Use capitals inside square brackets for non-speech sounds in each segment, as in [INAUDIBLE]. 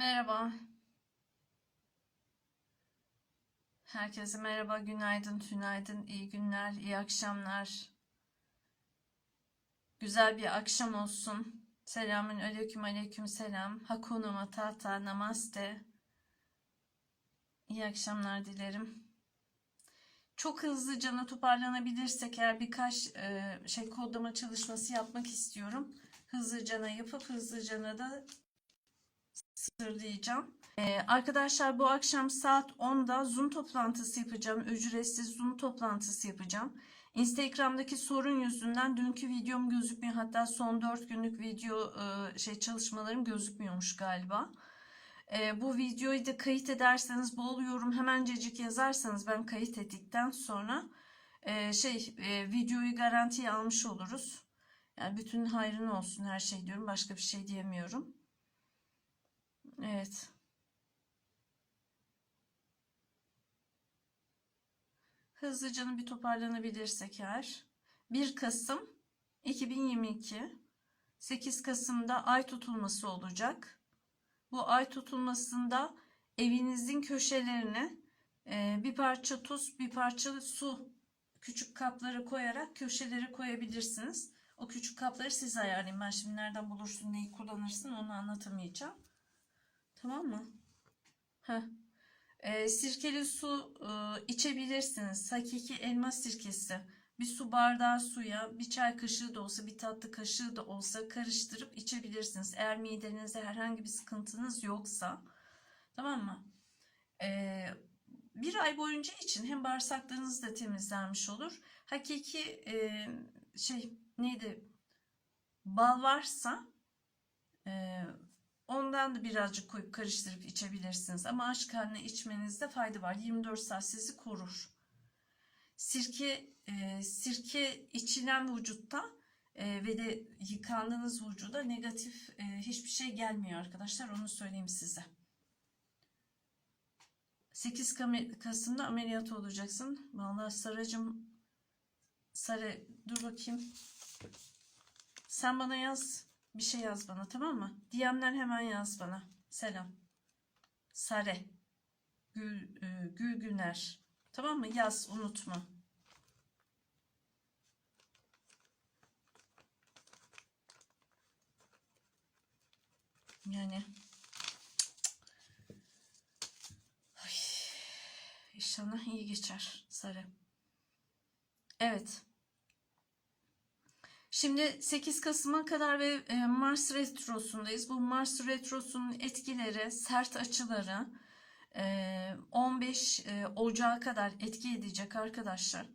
Merhaba. Herkese merhaba, günaydın, tünaydın, iyi günler, iyi akşamlar. Güzel bir akşam olsun. Selamün aleyküm aleyküm selam. Hakuna matata, namaste. İyi akşamlar dilerim. Çok hızlıca toparlanabilirsek eğer birkaç e, şey kodlama çalışması yapmak istiyorum. Hızlıca yapıp hızlıca da sırlayacağım. Ee, arkadaşlar bu akşam saat 10'da Zoom toplantısı yapacağım. Ücretsiz Zoom toplantısı yapacağım. Instagram'daki sorun yüzünden dünkü videom gözükmüyor. Hatta son 4 günlük video e, şey çalışmalarım gözükmüyormuş galiba. E, bu videoyu da kayıt ederseniz bol yorum hemencecik yazarsanız ben kayıt ettikten sonra e, şey e, videoyu garantiye almış oluruz. Yani bütün hayrın olsun her şey diyorum. Başka bir şey diyemiyorum. Evet. Hızlıca bir toparlanabilirsek eğer. 1 Kasım 2022 8 Kasım'da ay tutulması olacak. Bu ay tutulmasında evinizin köşelerine e, bir parça tuz, bir parça su küçük kaplara koyarak köşeleri koyabilirsiniz. O küçük kapları siz ayarlayın. Ben şimdi nereden bulursun, neyi kullanırsın onu anlatamayacağım. Tamam mı? Heh. Ee, sirkeli su e, içebilirsiniz. Hakiki elma sirkesi. Bir su bardağı suya bir çay kaşığı da olsa bir tatlı kaşığı da olsa karıştırıp içebilirsiniz. Eğer midenizde herhangi bir sıkıntınız yoksa. Tamam mı? Ee, bir ay boyunca için hem bağırsaklarınız da temizlenmiş olur. Hakiki e, şey neydi? Bal varsa e, Ondan da birazcık koyup karıştırıp içebilirsiniz. Ama aşk haline içmenizde fayda var. 24 saat sizi korur. Sirke e, sirke içilen vücutta e, ve de yıkandığınız vücuda negatif e, hiçbir şey gelmiyor arkadaşlar. Onu söyleyeyim size. 8 Kasım'da ameliyat olacaksın. Vallahi Saracım Sarı dur bakayım. Sen bana yaz. Bir şey yaz bana tamam mı? DM'den hemen yaz bana. Selam. Sare. Gül, e, Gül Güner. Tamam mı? Yaz unutma. Yani Ay, inşallah iyi geçer Sare. Evet. Şimdi 8 Kasım'a kadar ve e, Mars Retrosu'ndayız. Bu Mars Retrosu'nun etkileri, sert açıları 15 e, Ocağı kadar etki edecek arkadaşlar.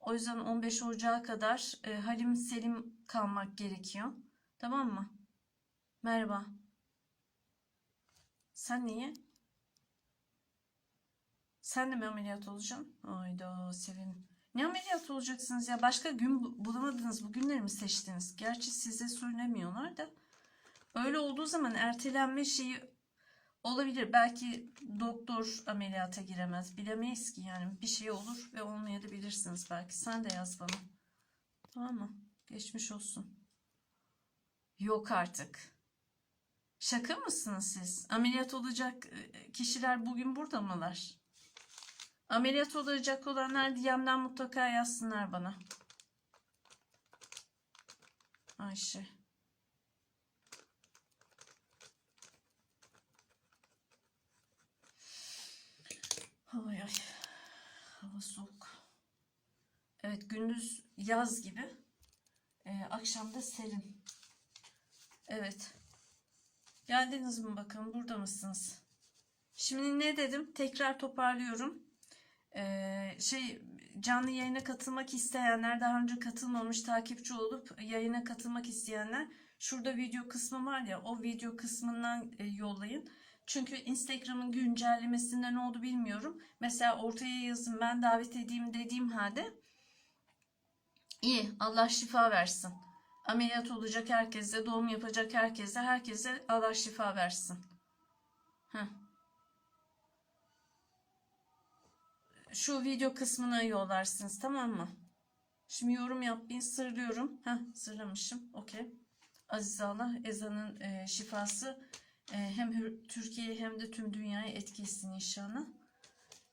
O yüzden 15 Ocağı kadar e, halim selim kalmak gerekiyor. Tamam mı? Merhaba. Sen niye? Sen de mi ameliyat olacaksın? Hayda sevin. Ne ameliyat olacaksınız ya? Başka gün bulamadınız. Bu günleri mi seçtiniz? Gerçi size söylemiyorlar da. Öyle olduğu zaman ertelenme şeyi olabilir. Belki doktor ameliyata giremez. Bilemeyiz ki yani. Bir şey olur ve olmayabilirsiniz belki. Sen de yaz bana. Tamam mı? Geçmiş olsun. Yok artık. Şaka mısınız siz? Ameliyat olacak e, kişiler bugün burada mılar? Ameliyat olacak olanlar DM'den mutlaka yazsınlar bana. Ayşe. Ay ay. Hava soğuk. Evet gündüz yaz gibi. Ee, akşamda serin. Evet. Geldiniz mi bakalım burada mısınız? Şimdi ne dedim? Tekrar toparlıyorum. Ee, şey canlı yayına katılmak isteyenler daha önce katılmamış takipçi olup yayına katılmak isteyenler şurada video kısmı var ya o video kısmından e, yollayın. Çünkü Instagram'ın güncellemesinde ne oldu bilmiyorum. Mesela ortaya yazın ben davet edeyim dediğim halde iyi Allah şifa versin. Ameliyat olacak herkese, doğum yapacak herkese, herkese Allah şifa versin. Heh. Şu video kısmına yollarsınız tamam mı? Şimdi yorum yapmayın sırlıyorum. Heh sırlamışım. Okey. Aziz Allah ezanın e, şifası e, hem Hür- Türkiye hem de tüm dünyaya etki etsin inşallah.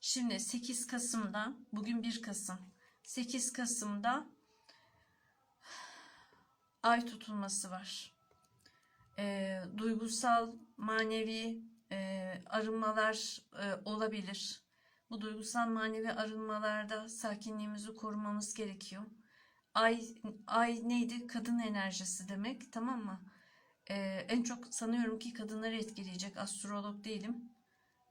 Şimdi 8 Kasım'da, bugün 1 Kasım. 8 Kasım'da ay tutulması var. E, duygusal, manevi e, arınmalar e, olabilir. Bu duygusal manevi arınmalarda sakinliğimizi korumamız gerekiyor. Ay, ay neydi? Kadın enerjisi demek, tamam mı? Ee, en çok sanıyorum ki kadınları etkileyecek. Astrolog değilim.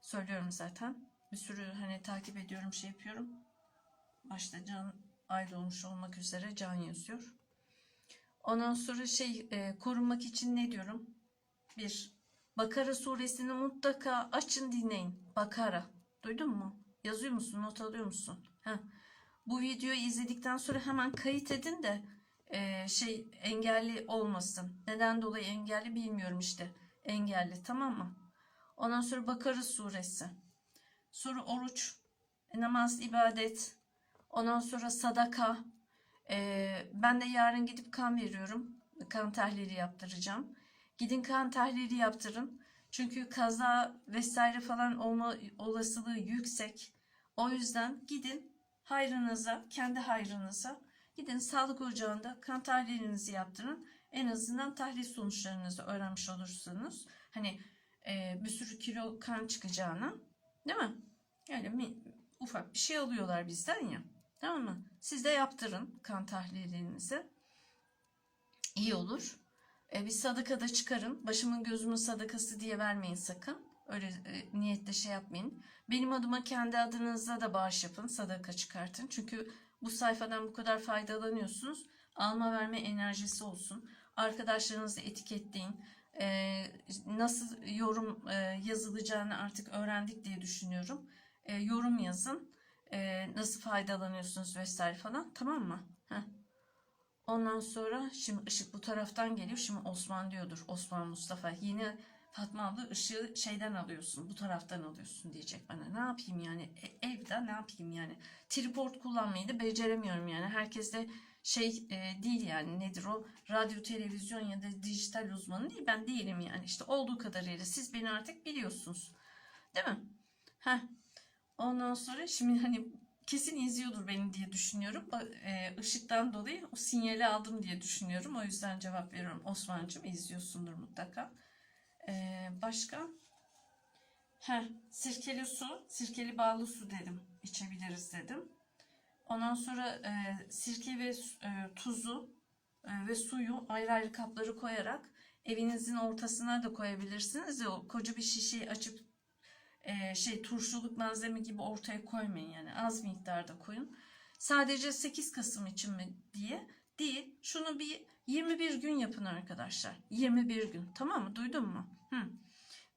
Söylüyorum zaten. Bir sürü hani takip ediyorum, şey yapıyorum. Başta Can ay doğmuş olmak üzere Can yazıyor. Ondan sonra şey e, korunmak için ne diyorum? Bir, Bakara suresini mutlaka açın dinleyin. Bakara. Duydun mu? Yazıyor musun? Not alıyor musun? Heh. Bu videoyu izledikten sonra hemen kayıt edin de e, şey engelli olmasın. Neden dolayı engelli bilmiyorum işte. Engelli tamam mı? Ondan sonra Bakara suresi. Sonra oruç, namaz, ibadet. Ondan sonra sadaka. E, ben de yarın gidip kan veriyorum. Kan tahlili yaptıracağım. Gidin kan tahlili yaptırın. Çünkü kaza vesaire falan olma olasılığı yüksek. O yüzden gidin hayrınıza, kendi hayrınıza gidin sağlık ocağında kan tahlilinizi yaptırın. En azından tahlil sonuçlarınızı öğrenmiş olursunuz. Hani e, bir sürü kilo kan çıkacağına değil mi? Yani mi, ufak bir şey alıyorlar bizden ya. Tamam mı? Siz de yaptırın kan tahlilinizi. İyi olur. E, bir sadaka da çıkarın. Başımın gözümün sadakası diye vermeyin sakın. Öyle e, niyetle şey yapmayın. Benim adıma kendi adınıza da bağış yapın. Sadaka çıkartın. Çünkü bu sayfadan bu kadar faydalanıyorsunuz. Alma verme enerjisi olsun. Arkadaşlarınızı etiketleyin. E, nasıl yorum e, yazılacağını artık öğrendik diye düşünüyorum. E, yorum yazın. E, nasıl faydalanıyorsunuz vesaire falan. Tamam mı? Heh. Ondan sonra şimdi ışık bu taraftan geliyor. Şimdi Osman diyordur. Osman Mustafa. Yine Fatma abla ışığı şeyden alıyorsun. Bu taraftan alıyorsun diyecek bana. Ne yapayım yani? E, evde ne yapayım yani? Tripod kullanmayı da beceremiyorum yani. Herkes de şey e, değil yani nedir o? Radyo, televizyon ya da dijital uzmanı değil. Ben değilim yani. İşte olduğu kadarıyla siz beni artık biliyorsunuz. Değil mi? Heh. Ondan sonra şimdi hani kesin izliyordur beni diye düşünüyorum. E, ışıktan dolayı o sinyali aldım diye düşünüyorum. O yüzden cevap veriyorum. Osman'cığım izliyorsundur mutlaka. E, başka? Heh, sirkeli su, sirkeli bağlı su dedim. İçebiliriz dedim. Ondan sonra e, sirke ve e, tuzu e, ve suyu ayrı ayrı kapları koyarak evinizin ortasına da koyabilirsiniz. Ya, koca bir şişeyi açıp e, şey turşuluk malzeme gibi ortaya koymayın yani az miktarda koyun. Sadece 8 Kasım için mi diye değil. Şunu bir 21 gün yapın arkadaşlar. 21 gün. Tamam mı? Duydun mu? Hı.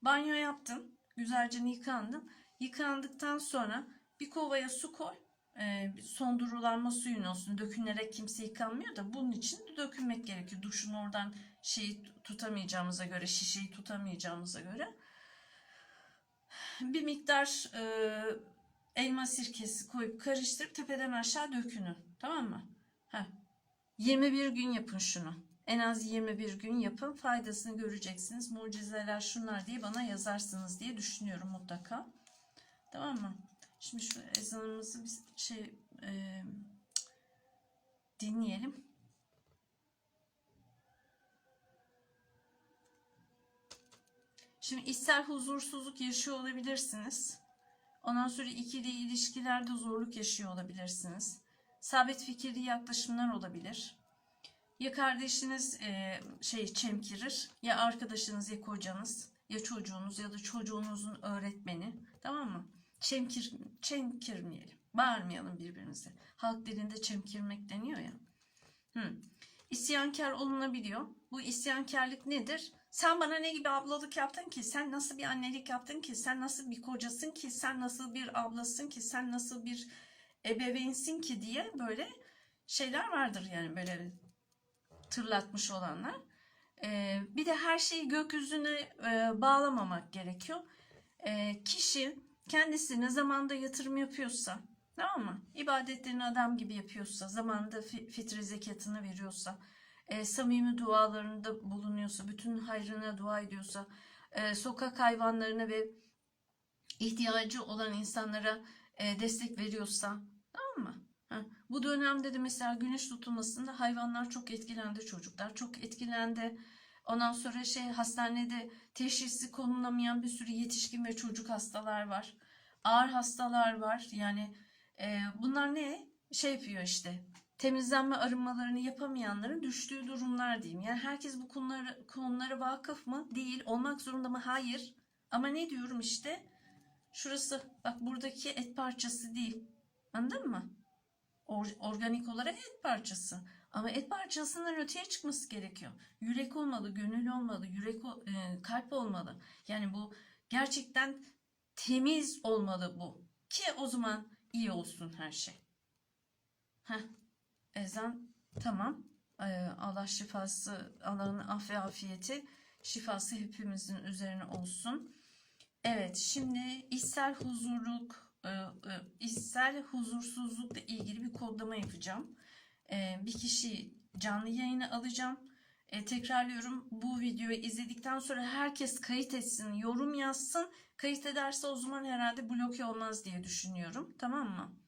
Banyo yaptın. Güzelce yıkandın. Yıkandıktan sonra bir kovaya su koy. Ee, sondurulanma suyun olsun. Dökünerek kimse yıkanmıyor da bunun için de dökülmek gerekiyor. Duşun oradan şeyi tutamayacağımıza göre, şişeyi tutamayacağımıza göre bir miktar e, elma sirkesi koyup karıştırıp tepeden aşağı dökünün. Tamam mı? Heh. 21 gün yapın şunu. En az 21 gün yapın. Faydasını göreceksiniz. Mucizeler şunlar diye bana yazarsınız diye düşünüyorum mutlaka. Tamam mı? Şimdi şu ezanımızı bir şey e, dinleyelim. Şimdi ister huzursuzluk yaşıyor olabilirsiniz. Ondan sonra ikili ilişkilerde zorluk yaşıyor olabilirsiniz. Sabit fikirli yaklaşımlar olabilir. Ya kardeşiniz e, şey çemkirir, ya arkadaşınız, ya kocanız, ya çocuğunuz ya da çocuğunuzun öğretmeni. Tamam mı? Çemkir, çemkirmeyelim. Bağırmayalım birbirimize. Halk dilinde çemkirmek deniyor ya. Hı. İsyankar olunabiliyor. Bu isyankarlık nedir? Sen bana ne gibi ablalık yaptın ki? Sen nasıl bir annelik yaptın ki? Sen nasıl bir kocasın ki? Sen nasıl bir ablasın ki? Sen nasıl bir ebeveynsin ki diye böyle şeyler vardır yani böyle tırlatmış olanlar. Ee, bir de her şeyi gökyüzüne e, bağlamamak gerekiyor. Ee, kişi kendisine zamanda yatırım yapıyorsa, tamam mı? İbadetlerini adam gibi yapıyorsa, zamanında fi- fitri zekatını veriyorsa, e, samimi dualarında bulunuyorsa, bütün hayrına dua ediyorsa, e, sokak hayvanlarına ve ihtiyacı olan insanlara e, destek veriyorsa tamam mı? Ha, bu dönemde de mesela güneş tutulmasında hayvanlar çok etkilendi çocuklar çok etkilendi. Ondan sonra şey hastanede teşhisi konulamayan bir sürü yetişkin ve çocuk hastalar var. Ağır hastalar var. Yani e, bunlar ne? Şey yapıyor işte. Temizlenme arınmalarını yapamayanların düştüğü durumlar diyeyim. Yani herkes bu konulara, konulara vakıf mı? Değil. Olmak zorunda mı? Hayır. Ama ne diyorum işte? Şurası bak buradaki et parçası değil. Anladın mı? Or- organik olarak et parçası. Ama et parçasından öteye çıkması gerekiyor. Yürek olmalı, gönül olmalı, yürek e, kalp olmalı. Yani bu gerçekten temiz olmalı bu. Ki o zaman iyi olsun her şey. Heh. Ezan tamam. Ee, Allah şifası, Allah'ın af ve afiyeti şifası hepimizin üzerine olsun. Evet, şimdi içsel huzurluk, e, e, içsel huzursuzlukla ilgili bir kodlama yapacağım. E, bir kişi canlı yayına alacağım. E, tekrarlıyorum, bu videoyu izledikten sonra herkes kayıt etsin, yorum yazsın. Kayıt ederse o zaman herhalde bloke olmaz diye düşünüyorum. Tamam mı?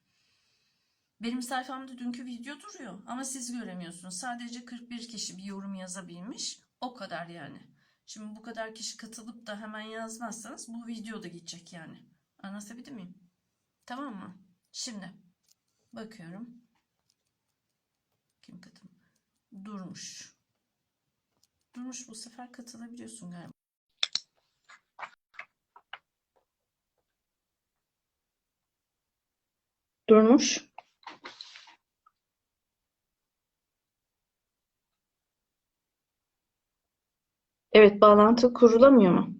Benim sayfamda dünkü video duruyor ama siz göremiyorsunuz. Sadece 41 kişi bir yorum yazabilmiş. O kadar yani. Şimdi bu kadar kişi katılıp da hemen yazmazsanız bu video da gidecek yani. Anlatabildim miyim? Tamam mı? Şimdi bakıyorum. Kim katıl? Durmuş. Durmuş bu sefer katılabiliyorsun galiba. Durmuş. Evet, bağlantı kurulamıyor mu?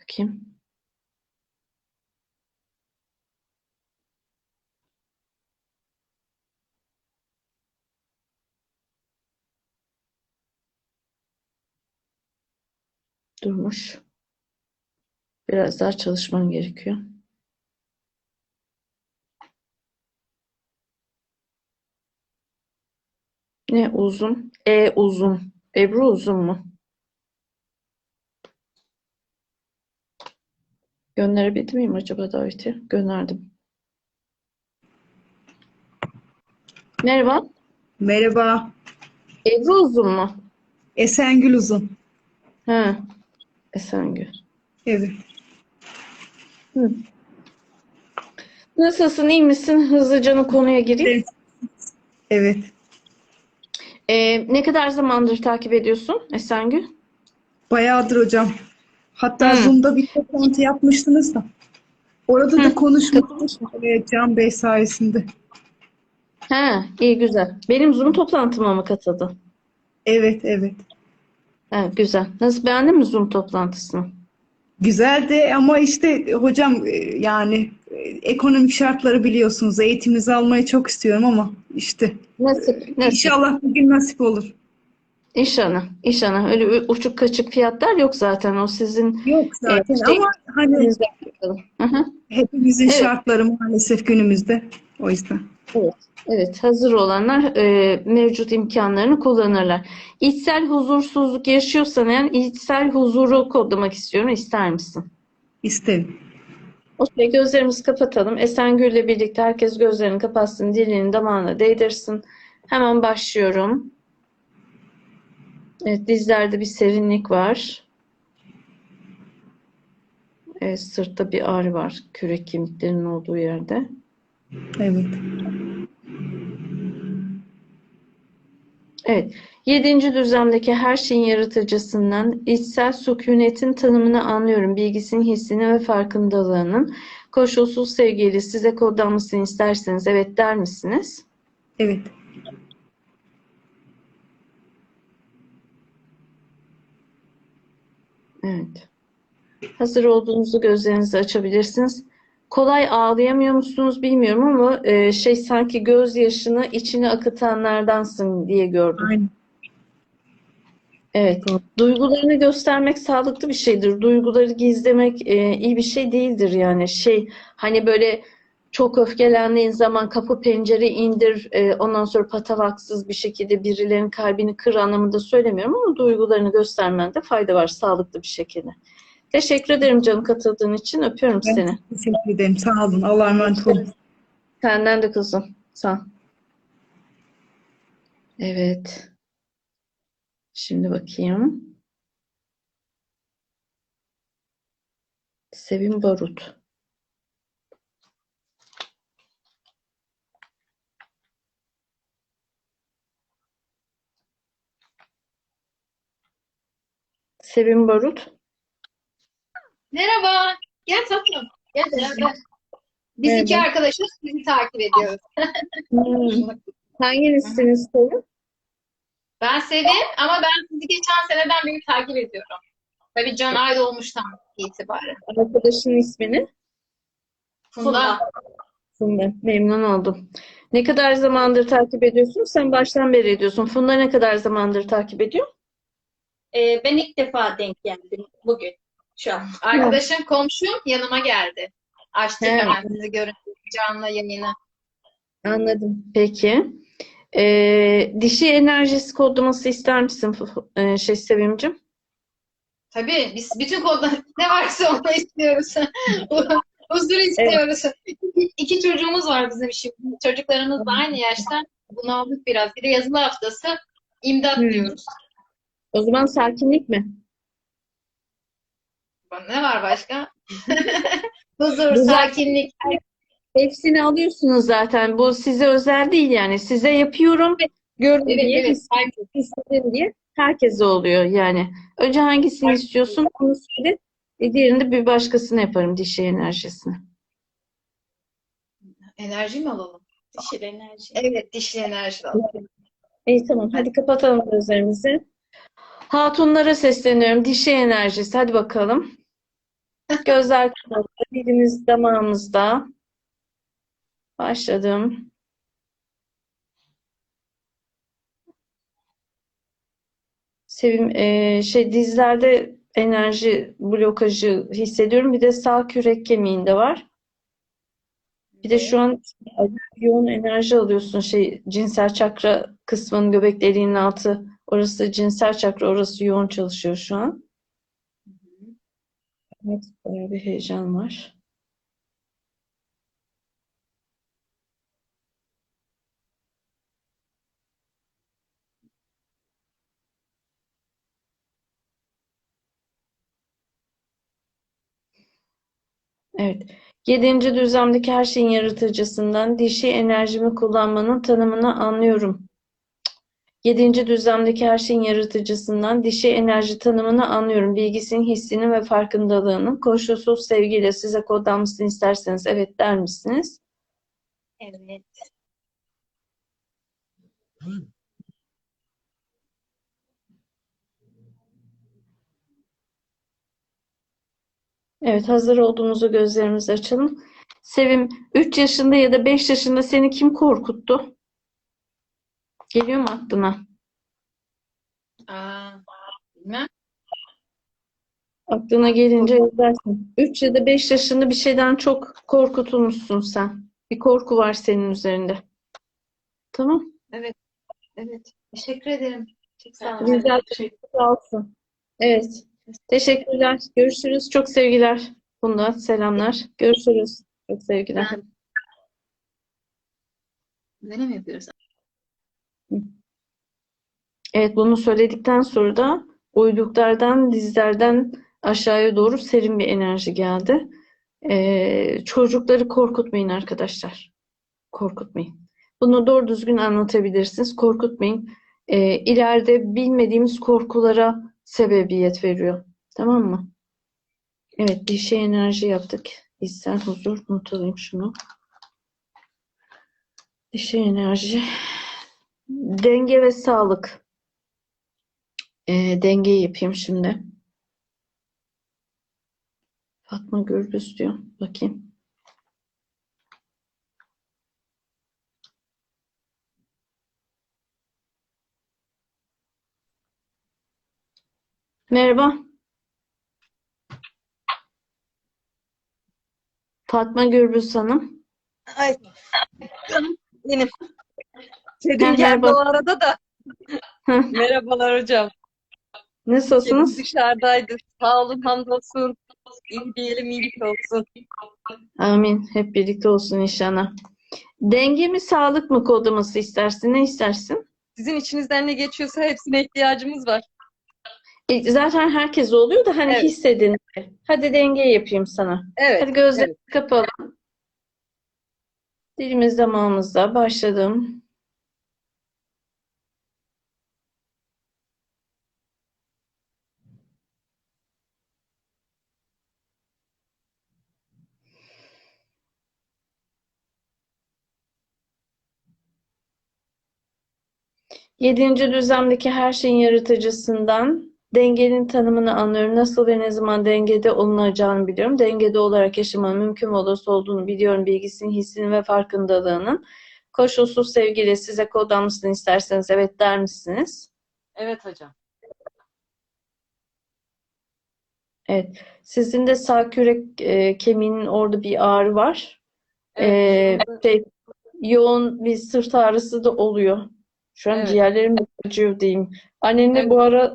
Bakayım. Durmuş. Biraz daha çalışman gerekiyor. Ne uzun? E uzun. Ebru uzun mu? Gönderebildim miyim acaba daveti? Gönderdim. Merhaba. Merhaba, Ebru uzun mu? Esengül Uzun. Ha. Esengül. Evet, Hı. Nasılsın? iyi misin? Hızlıca konuya gireyim. evet. Ee, ne kadar zamandır takip ediyorsun Esengül? Bayağıdır hocam. Hatta Hı. Zoom'da bir toplantı yapmıştınız da. Orada da konuşmuştuk e, Can Bey sayesinde. Ha, iyi güzel. Benim Zoom toplantıma mı katıldın? Evet, evet. Ha, güzel. Nasıl beğendin mi Zoom toplantısını? Güzeldi ama işte hocam e, yani e, ekonomik şartları biliyorsunuz. Eğitiminizi almayı çok istiyorum ama işte Nasip, nasip. inşallah bir gün nasip olur. İnşallah, inşallah. Öyle uçuk kaçık fiyatlar yok zaten. O sizin Yok zaten şey- ama hani hepimizin Evet. şartları maalesef günümüzde. O yüzden. Evet, hazır olanlar e, mevcut imkanlarını kullanırlar. İçsel huzursuzluk yaşıyorsan eğer içsel huzuru kodlamak istiyorum. İster misin? isterim. O zaman gözlerimizi kapatalım. Esengül'le birlikte herkes gözlerini kapatsın, dilini damağına değdirsin. Hemen başlıyorum. Evet, dizlerde bir serinlik var. Evet, sırtta bir ağrı var. Kürek kemiklerinin olduğu yerde. Evet. Evet, yedinci düzlemdeki her şeyin yaratıcısından içsel sükunetin tanımını anlıyorum. Bilgisinin, hissinin ve farkındalığının koşulsuz sevgiyle size kodlanmasını isterseniz evet der misiniz? Evet. Evet. Hazır olduğunuzda gözlerinizi açabilirsiniz. Kolay ağlayamıyor musunuz bilmiyorum ama e, şey sanki gözyaşını içine akıtanlardansın diye gördüm. Aynen. Evet, duygularını göstermek sağlıklı bir şeydir. Duyguları gizlemek e, iyi bir şey değildir yani. Şey, hani böyle çok öfkelendiğin zaman kapı pencere indir, e, ondan sonra patavaksız bir şekilde birilerinin kalbini kır anlamında söylemiyorum ama duygularını göstermende fayda var sağlıklı bir şekilde. Teşekkür ederim canım katıldığın için. Öpüyorum Ben seni. teşekkür ederim. Sağ olun. Allah'a emanet olun. Senden de kızım. Sağ ol. Evet. Şimdi bakayım. Sevim Barut. Sevim Barut. Merhaba. Gel tatlım. Gel beraber. Biz iki Merhaba. arkadaşız. Sizi takip ediyoruz. Hmm. Hanginizsiniz Sevim? Ben Sevim ama ben sizi geçen seneden beri takip ediyorum. Tabii Can Aydoğmuş'tan itibaren. Arkadaşın ismini? Funda. Funda. Memnun oldum. Ne kadar zamandır takip ediyorsun? Sen baştan beri ediyorsun. Funda ne kadar zamandır takip ediyor? Ee, ben ilk defa denk geldim bugün. Şu an. Arkadaşım komşum yanıma geldi. Açtık He. hemen sizi görüntü canlı yayını. Anladım. Peki. Ee, dişi enerjisi kodlaması ister misin e, şey Sevimcim? Tabii biz bütün kodlar [LAUGHS] ne varsa onu istiyoruz. [LAUGHS] Huzur istiyoruz. İki, iki çocuğumuz var bizim şimdi. Çocuklarımız da aynı yaşta. Bunaldık biraz. Bir de yazılı haftası imdat Hmm. diyoruz. O zaman sakinlik mi? Ne var başka? [LAUGHS] Huzur, sakinlik. Hepsini alıyorsunuz zaten. Bu size özel değil yani. Size yapıyorum, görün Evet, diye, evet. hissedin diye herkese oluyor yani. Önce hangisini istiyorsun onu söyle. E, diğerini de bir başkasına yaparım dişi enerjisini. Enerji mi alalım? Dişil enerji. Evet, dişli enerji alalım. İyi tamam. Hadi kapatalım gözlerimizi. Hatunlara sesleniyorum. Dişi enerjisi. Hadi bakalım. Gözler kapalı. Dilimiz damağımızda. Başladım. Sevim, eee, şey dizlerde enerji blokajı hissediyorum. Bir de sağ kürek kemiğinde var. Bir de şu an yoğun enerji alıyorsun. Şey cinsel çakra kısmının göbek deliğinin altı. Orası cinsel çakra, orası yoğun çalışıyor şu an. Evet, bayağı bir heyecan var. Evet. Yedinci düzlemdeki her şeyin yaratıcısından dişi enerjimi kullanmanın tanımını anlıyorum. Yedinci düzlemdeki her şeyin yaratıcısından dişi enerji tanımını anlıyorum. Bilgisinin, hissinin ve farkındalığının koşulsuz sevgiyle size kodlanmasını isterseniz evet der misiniz? Evet. Evet, hazır olduğumuzu gözlerimizi açalım. Sevim, 3 yaşında ya da 5 yaşında seni kim korkuttu? Geliyor mu aklına? Aa, bilmem. Aklına gelince yazarsın. 3 ya da 5 yaşında bir şeyden çok korkutulmuşsun sen. Bir korku var senin üzerinde. Tamam. Evet. Teşekkür ederim. Çok sağ olun. Ederim. Sağ olsun. Evet. Teşekkürler. Görüşürüz. Çok sevgiler. Bunda selamlar. Görüşürüz. Çok sevgiler. Böyle mi yapıyoruz? Evet, bunu söyledikten sonra da uyluklardan, dizlerden aşağıya doğru serin bir enerji geldi. Ee, çocukları korkutmayın arkadaşlar. Korkutmayın. Bunu doğru düzgün anlatabilirsiniz. Korkutmayın. Ee, ileride bilmediğimiz korkulara sebebiyet veriyor. Tamam mı? Evet, dişi enerji yaptık. İçsel huzur. Not alayım şunu. Dişi enerji. Denge ve sağlık. Ee, dengeyi yapayım şimdi. Fatma Gürbüz diyor. Bakayım. Merhaba. Fatma Gürbüz Hanım. Ay. Benim. Geldi merhaba. o arada da. [LAUGHS] Merhabalar hocam. Nasılsınız? dışarıdaydı. Sağ olun, hamdolsun. İyi diyelim, iyilik olsun. Amin. Hep birlikte olsun inşallah. Denge mi sağlık mı kodlaması istersin? Ne istersin? Sizin içinizden ne geçiyorsa hepsine ihtiyacımız var. E, zaten herkes oluyor da hani Evet. hissedin. Hadi denge yapayım sana. Evet. Hadi gözlerimizi kapalım. Dilimiz damağımızda başladım. Yedinci düzlemdeki her şeyin yaratıcısından dengenin tanımını anlıyorum. Nasıl ve ne zaman dengede olunacağını biliyorum. Dengede olarak yaşamanın mümkün olası olduğunu biliyorum. Bilgisinin, hissinin ve farkındalığının. Koşulsuz sevgiyle size kodlanmasını isterseniz evet der misiniz? Evet hocam. Evet. Sizin de sağ kürek e, kemiğinin orada bir ağrı var. Evet, Ee, şey, yoğun bir sırt ağrısı da oluyor. Şu an Evet. ciğerlerim acıyor diyeyim. Annenle Evet. bu ara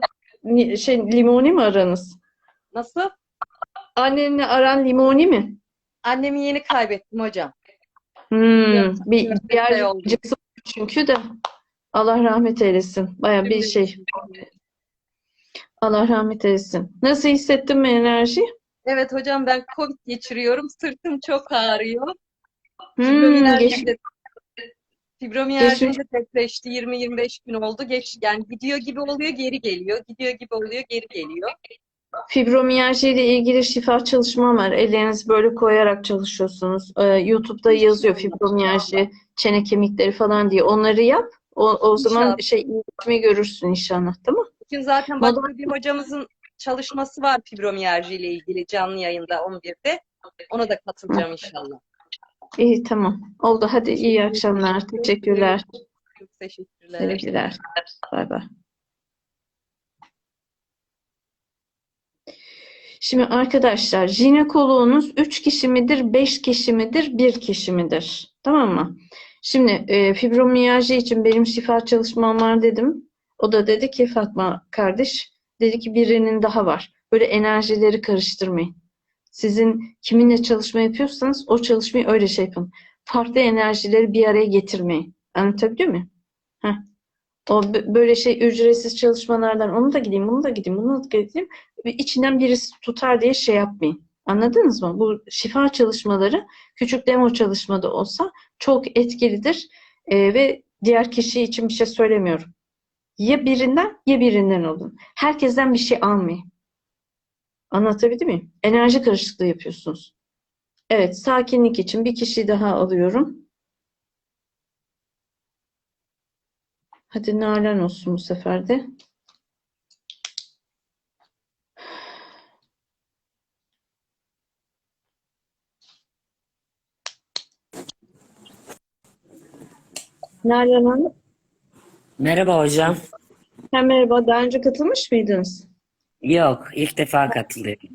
şey limoni mi aranız? Nasıl? Annenle aran limoni mi? Annemi yeni kaybettim hocam. Hmm, bir oldu. acısı çünkü de Allah rahmet eylesin. Baya bir şey. Allah rahmet eylesin. Nasıl hissettin mi enerji? Evet hocam ben Covid geçiriyorum. Sırtım çok ağrıyor. Hmm, Fibromiyalji geç- de fibromiyalji Geçmiş- de depreşti. 20-25 gün oldu. Geç, yani gidiyor gibi oluyor, geri geliyor. Gidiyor gibi oluyor, geri geliyor. Fibromiyalji ile ilgili şifa çalışmam var. Ellerinizi böyle koyarak çalışıyorsunuz. Ee, YouTube'da yazıyor fibromiyalji, çene kemikleri falan diye. Onları yap. O, o zaman İnşallah. şey iyileşme görürsün inşallah, tamam? Bugün zaten başka bir hocamızın çalışması var fibromiyalji ile ilgili canlı yayında 11'de. Ona da katılacağım inşallah. İyi tamam. Oldu. Hadi iyi akşamlar. Teşekkürler. Çok teşekkürler. Sevgiler. Bay bay. Şimdi arkadaşlar jinekoloğunuz 3 kişi midir, 5 kişi midir, 1 kişi midir? Tamam mı? Şimdi e, fibromiyalji için benim şifa çalışmam var dedim. O da dedi ki Fatma kardeş dedi ki birinin daha var. Böyle enerjileri karıştırmayın. Sizin kiminle çalışma yapıyorsanız o çalışmayı öyle şey yapın. Farklı enerjileri bir araya getirmeyin. Anlatabiliyor muyum? Heh. O bö- böyle şey ücretsiz çalışmalardan onu da gideyim, bunu da gideyim, bunu da gideyim. Ve içinden birisi tutar diye şey yapmayın. Anladınız mı? Bu şifa çalışmaları küçük demo çalışmada olsa çok etkilidir. Ee, ve diğer kişi için bir şey söylemiyorum. Ya birinden ya birinden olun. Herkesten bir şey almayın. Anlatabildim mi? Enerji karışıklığı yapıyorsunuz. Evet, sakinlik için bir kişi daha alıyorum. Hadi Nalan olsun bu sefer de. Nalan Hanım, Merhaba hocam. ha, merhaba. Daha önce katılmış mıydınız? Yok, ilk defa katılıyorum.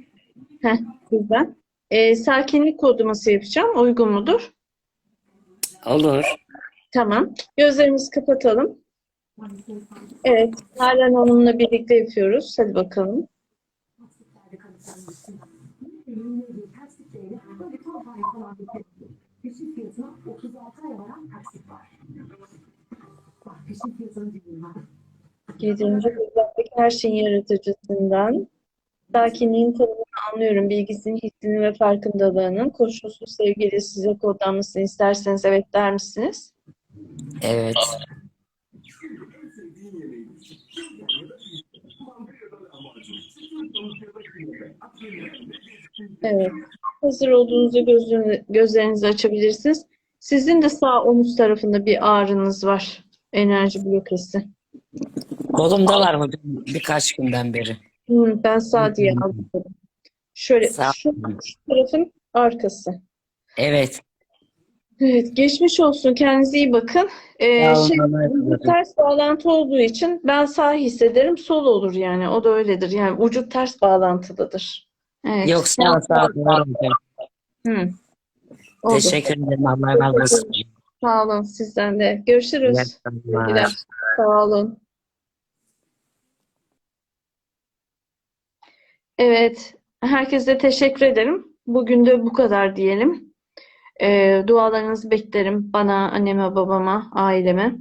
Heh, güzel. Ee, sakinlik kodlaması yapacağım. Uygun mudur? Olur. Tamam. Gözlerimizi kapatalım. Evet, Nalan Hanım'la birlikte yapıyoruz. Hadi bakalım. Yedinci düzlemdeki her şeyin yaratıcısından sakinliğin tanımını anlıyorum. Bilgisinin, hissinin ve farkındalığının koşulsuz sevgiyle size kodlanmasını isterseniz evet der misiniz? Evet. Evet. Hazır olduğunuzda gözünü, gözlerinizi açabilirsiniz. Sizin de sağ omuz tarafında bir ağrınız var. Enerji blokesi. Kolumda var hocam birkaç günden beri. Hmm, ben sağ diye aldım. Şöyle Sağ. şu, şu tarafın arkası. Evet. Evet, geçmiş olsun. Kendinize iyi bakın. Ee, şey, ters bağlantı olduğu için ben sağ hissederim, sol olur yani. O da öyledir. Yani ucu ters bağlantılıdır. Evet. Yok sağ sağ. Hı. Oldu. Teşekkür ederim. Allah razı olsun. Sağ olun sizden de. İyi Görüşürüz. Güler. Sağ olun. Evet, herkese teşekkür ederim. Bugün de bu kadar diyelim. Ee, dualarınızı beklerim bana, anneme, babama, aileme.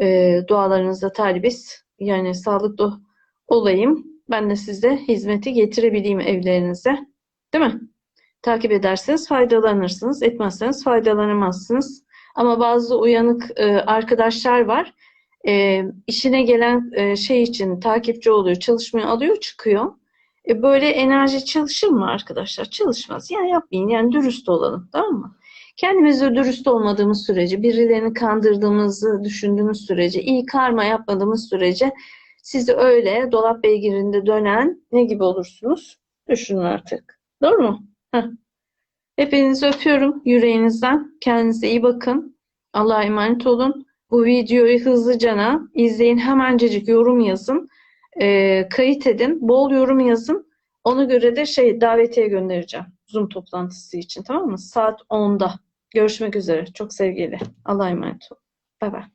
Ee, dualarınıza talibiz. Yani sağlıklı olayım. Ben de size hizmeti getirebileyim evlerinize. Değil mi? Takip ederseniz faydalanırsınız. Etmezseniz faydalanamazsınız. Ama bazı uyanık e, arkadaşlar var. E, işine gelen e, şey için takipçi oluyor, çalışmaya alıyor, çıkıyor. E, böyle enerji çalışır mı arkadaşlar? Çalışmaz. Yani yapmayın. Yani dürüst olalım. Tamam mı? Kendimizde dürüst olmadığımız sürece, birilerini kandırdığımızı düşündüğümüz sürece, iyi karma yapmadığımız sürece siz de öyle dolap beygirinde dönen ne gibi olursunuz? Düşünün artık. Doğru mu? Heh. Hepinizi öpüyorum yüreğinizden. Kendinize iyi bakın. Allah'a emanet olun. Bu videoyu hızlıcana izleyin. Hemencecik yorum yazın. Ee, kayıt edin. Bol yorum yazın. Ona göre de şey davetiye göndereceğim. Zoom toplantısı için tamam mı? Saat 10'da. Görüşmek üzere. Çok sevgiyle. Allah'a emanet olun. Bay bay.